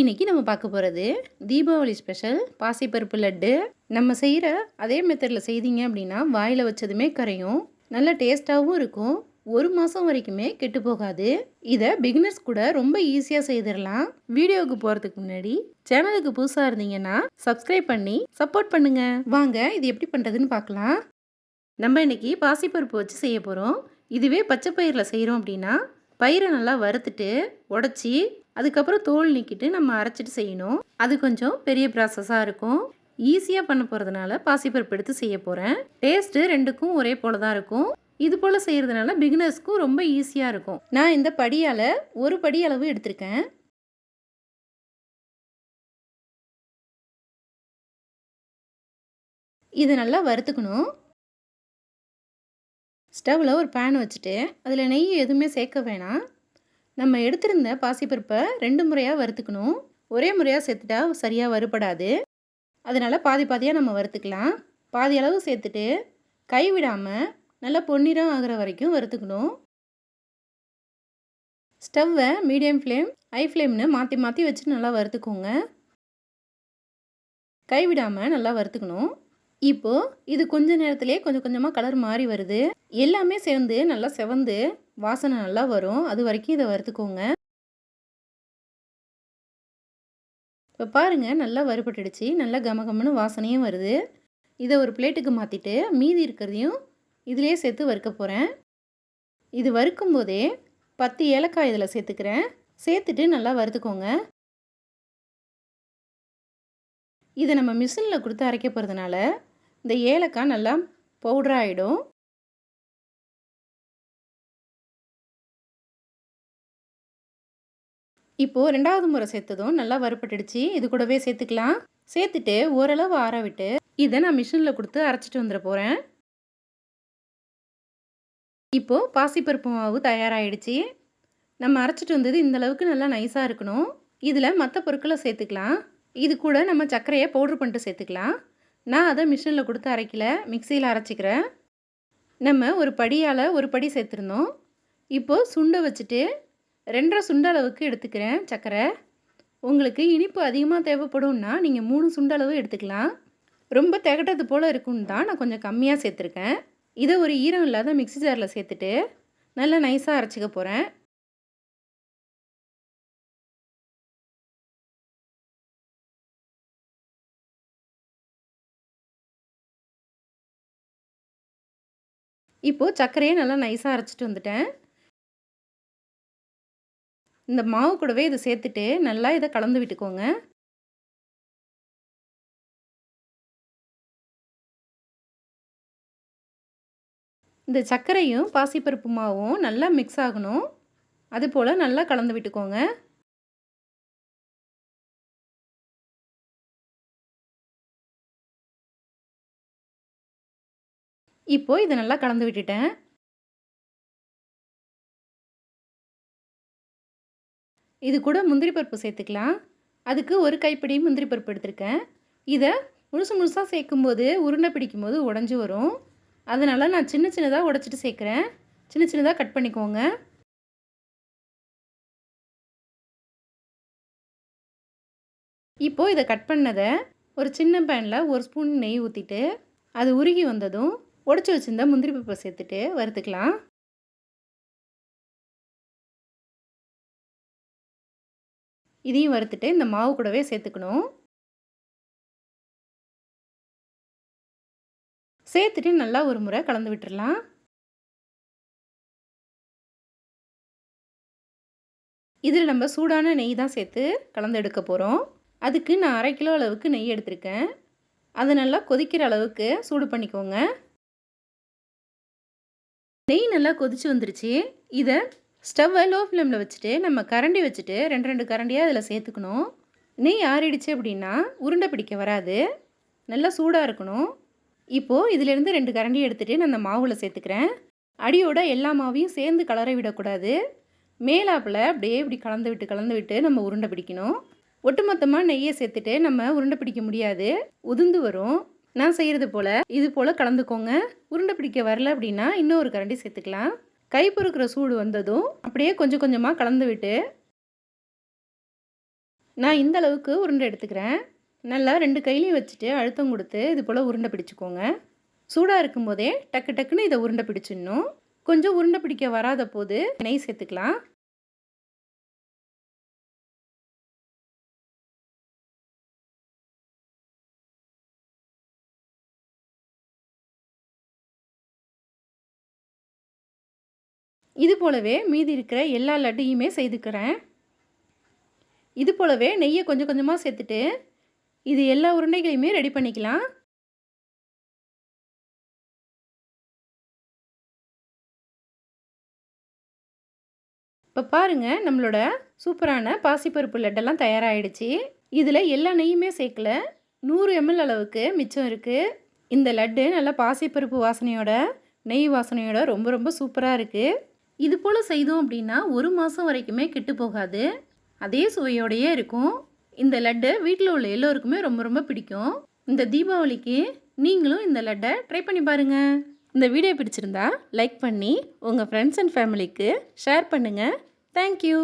இன்னைக்கு நம்ம பார்க்க போகிறது தீபாவளி ஸ்பெஷல் பாசிப்பருப்பு லட்டு. நம்ம செய்கிற அதே மெத்தடில் செய்தீங்க அப்படின்னா வாயில் வச்சதுமே கரையும். நல்ல டேஸ்ட்டாகவும் இருக்கும். ஒரு மாதம் வரைக்குமே கெட்டு போகாது. இதை பிகினர்ஸ் கூட ரொம்ப ஈஸியாக செய்திடலாம். வீடியோவுக்கு போகிறதுக்கு முன்னாடி சேனலுக்கு புதுசாக இருந்தீங்கன்னா சப்ஸ்கிரைப் பண்ணி சப்போர்ட் பண்ணுங்க. வாங்க இது எப்படி பண்ணுறதுன்னு பார்க்கலாம். நம்ம இன்னைக்கு பாசிப்பருப்பு வச்சு செய்ய போகிறோம் இதுவே பச்சை பயிரில் செய்கிறோம் அப்படின்னா பயிரை நல்லா வறுத்துட்டு உடச்சி அதுக்கப்புறம் தோல் நீக்கிட்டு நம்ம அரைச்சிட்டு செய்யணும். அது கொஞ்சம் பெரிய ப்ராசஸாக இருக்கும். ஈஸியாக பண்ண போகிறதுனால பாசிப்பருப்பு எடுத்து செய்ய போகிறேன் டேஸ்ட்டு ரெண்டுக்கும் ஒரே போல தான் இருக்கும். இது போல் செய்கிறதுனால பிகினர்ஸ்க்கும் ரொம்ப ஈஸியாக இருக்கும். நான் இந்த படியால் ஒரு படி அளவு எடுத்திருக்கேன். இது நல்லா வறுத்துக்கணும். ஸ்டவ்வில் ஒரு பேன் வச்சுட்டு அதில் நெய் எதுவுமே சேர்க்க வேணாம். நம்ம எடுத்திருந்த பாசிப்பருப்பை ரெண்டு முறையாக வறுத்துக்கணும். ஒரே முறையாக சேர்த்துட்டா சரியாக வறுபடாது. அதனால் பாதி பாதியாக நம்ம வறுத்துக்கலாம். பாதி அளவு சேர்த்துட்டு கை விடாமல் நல்லா பொன்னிறம் ஆகிற வரைக்கும் வறுத்துக்கணும். ஸ்டவ்வை மீடியம் ஃப்ளேம் ஹை ஃப்ளேம்னு மாற்றி மாற்றி வச்சு நல்லா வறுத்துக்கோங்க. கை விடாமல் நல்லா வறுத்துக்கணும். இப்போது இது கொஞ்ச நேரத்துலேயே கொஞ்சம் கொஞ்சமாக கலர் மாறி வருது. எல்லாமே சேர்ந்து நல்லா செவந்து வாசனை நல்லா வரும். அது வரைக்கும் இதை வறுத்துக்கோங்க. இப்போ பாருங்கள் நல்லா வறுபட்டுடுச்சு. நல்லா கமகமன்னு வாசனையும் வருது. இதை ஒரு பிளேட்டுக்கு மாற்றிட்டு மீதி இருக்கிறதையும் இதிலே சேர்த்து வறுக்க போகிறேன் இது வறுக்கும் போதே பத்து ஏலக்காய் இதில் சேர்த்துக்கிறேன். சேர்த்துட்டு நல்லா வறுத்துக்கோங்க. இதை நம்ம மிஷினில் கொடுத்து அரைக்க போகிறதுனால இந்த ஏலக்காய் நல்லா பவுடராகிடும் இப்போது ரெண்டாவது முறை சேர்த்ததும் நல்லா வறுப்பட்டுடுச்சு இது கூடவே சேர்த்துக்கலாம். சேர்த்துட்டு ஓரளவு ஆற விட்டு இதை நான் மிஷினில் கொடுத்து அரைச்சிட்டு வந்துட போகிறேன் இப்போது பாசிப்பருப்பு மாவு தயாராகிடுச்சு நம்ம அரைச்சிட்டு வந்தது இந்த அளவுக்கு நல்லா நைஸாக இருக்கணும். இதில் மற்ற பொருட்களை சேர்த்துக்கலாம். இது கூட நம்ம சர்க்கரையை பவுட்ரு பண்ணிட்டு சேர்த்துக்கலாம். நான் அதை மிஷினில் கொடுத்து அரைக்கல. மிக்சியில் அரைச்சிக்கிறேன். நம்ம ஒரு படியால் ஒரு படி சேர்த்துருந்தோம். இப்போது சுண்டை வச்சுட்டு ரெண்டரை சுண்டளவுக்கு எடுத்துக்கிறேன் சர்க்கரை உங்களுக்கு இனிப்பு அதிகமாக தேவைப்படும்னா நீங்கள் மூணு சுண்டளவு எடுத்துக்கலாம். ரொம்ப திகட்டது போல் இருக்குன்னு தான் நான் கொஞ்சம் கம்மியாக சேர்த்துருக்கேன். இதை ஒரு ஈரம் இல்லாத மிக்சி ஜாரில் சேர்த்துட்டு நல்லா நைஸாக அரைச்சிக்க போகிறேன் இப்போது சர்க்கரையை நல்லா நைஸாக அரைச்சிட்டு வந்துட்டேன். இந்த மாவு கூடவே இதை சேர்த்துட்டு நல்லா இதை கலந்து விட்டுக்கோங்க. இந்த சர்க்கரையும் பாசிப்பருப்பு மாவும் நல்லா மிக்ஸ் ஆகணும். அது போல் நல்லா கலந்து விட்டுக்கோங்க. இப்போது இதை நல்லா கலந்து விட்டுட்டேன். இது கூட முந்திரி பருப்பு சேர்த்துக்கலாம். அதுக்கு ஒரு கைப்பிடி முந்திரி பருப்பு எடுத்திருக்கேன். இதை முழுசு முழுசாக சேர்க்கும்போது உருண்டை பிடிக்கும் போது உடஞ்சி வரும். அதனால் நான் சின்ன சின்னதாக உடச்சிட்டு சேர்க்குறேன். சின்ன சின்னதாக கட் பண்ணிக்கோங்க. இப்போது இதை கட் பண்ணதை ஒரு சின்ன பேனில் ஒரு ஸ்பூன் நெய் ஊற்றிட்டு அது உருகி வந்ததும் உடச்சி வச்சுருந்த முந்திரி பருப்பை சேர்த்துட்டு வறுத்துக்கலாம். இதையும் வறுத்துட்டு இந்த மாவு கூடவே சேர்த்துக்கணும். சேர்த்துட்டு நல்லா ஒரு முறை கலந்து விட்டுடலாம் இதில் நம்ம சூடான நெய் தான் சேர்த்து கலந்து எடுக்க போகிறோம் அதுக்கு நான் அரை கிலோ அளவுக்கு நெய் எடுத்திருக்கேன். அதை நல்லா கொதிக்கிற அளவுக்கு சூடு பண்ணிக்கோங்க. நெய் நல்லா கொதிச்சு வந்துருச்சு. இதை ஸ்டவ்வை லோ ஃப்ளேமில் வச்சுட்டு நம்ம கரண்டி வச்சுட்டு ரெண்டு ரெண்டு கரண்டியாக அதில் சேர்த்துக்கணும். நெய் ஆறிடுச்சு அப்படின்னா உருண்டை பிடிக்க வராது. நல்லா சூடாக இருக்கணும். இப்போது இதிலேருந்து ரெண்டு கரண்டி எடுத்துகிட்டு நான் அந்த மாவில் சேர்த்துக்கிறேன். அடியோட எல்லா மாவையும் சேர்ந்து கலரை விடக்கூடாது. மேலாப்பில் அப்படியே இப்படி கலந்து விட்டு கலந்து விட்டு நம்ம உருண்டை பிடிக்கணும். ஒட்டுமொத்தமாக நெய்யை சேர்த்துட்டு நம்ம உருண்டை பிடிக்க முடியாது. உதிர்ந்து வரும். நான் செய்கிறது போல் இது போல் கலந்துக்கோங்க. உருண்டை பிடிக்க வரல அப்படின்னா இன்னொரு கரண்டி சேர்த்துக்கலாம். கை பொறுக்கிற சூடு வந்ததும் அப்படியே கொஞ்சம் கொஞ்சமாக கலந்து விட்டு நான் இந்த அளவுக்கு உருண்டை எடுத்துக்கிறேன். நல்லா ரெண்டு கையிலையும் வச்சுட்டு அழுத்தம் கொடுத்து இது போல் உருண்டை பிடிச்சிக்கோங்க. சூடாக இருக்கும்போதே டக்கு டக்குன்னு இதை உருண்டை பிடிச்சிடணும். கொஞ்சம் உருண்டை பிடிக்க வராத போது நெய் சேர்த்துக்கலாம். இது போலவே மீதி இருக்கிற எல்லா லட்டையுமே செய்துக்கிறேன். இது போலவே நெய்யை கொஞ்சம் கொஞ்சமாக சேர்த்துட்டு இது எல்லா உருண்டைகளையுமே ரெடி பண்ணிக்கலாம். இப்போ பாருங்கள் நம்மளோட சூப்பரான பாசிப்பருப்பு லட்டெல்லாம் தயாராகிடுச்சு இதில் எல்லா நெய்யுமே சேர்க்கல. நூறு எம்எல் அளவுக்கு மிச்சம் இருக்குது இந்த லட்டு நல்லா பாசிப்பருப்பு வாசனையோட நெய் வாசனையோட ரொம்ப ரொம்ப சூப்பராக இருக்குது இது போல் செய்தோம் அப்படின்னா ஒரு மாதம் வரைக்குமே கெட்டு போகாது. அதே சுவையோடையே இருக்கும். இந்த லட்டு வீட்டில் உள்ள எல்லோருக்குமே ரொம்ப ரொம்ப பிடிக்கும். இந்த தீபாவளிக்கு நீங்களும் இந்த லட்டை ட்ரை பண்ணி பாருங்கள் இந்த வீடியோ பிடிச்சிருந்தா லைக் பண்ணி உங்கள் ஃப்ரெண்ட்ஸ் அண்ட் ஃபேமிலிக்கு ஷேர் பண்ணுங்கள் தேங்க்யூ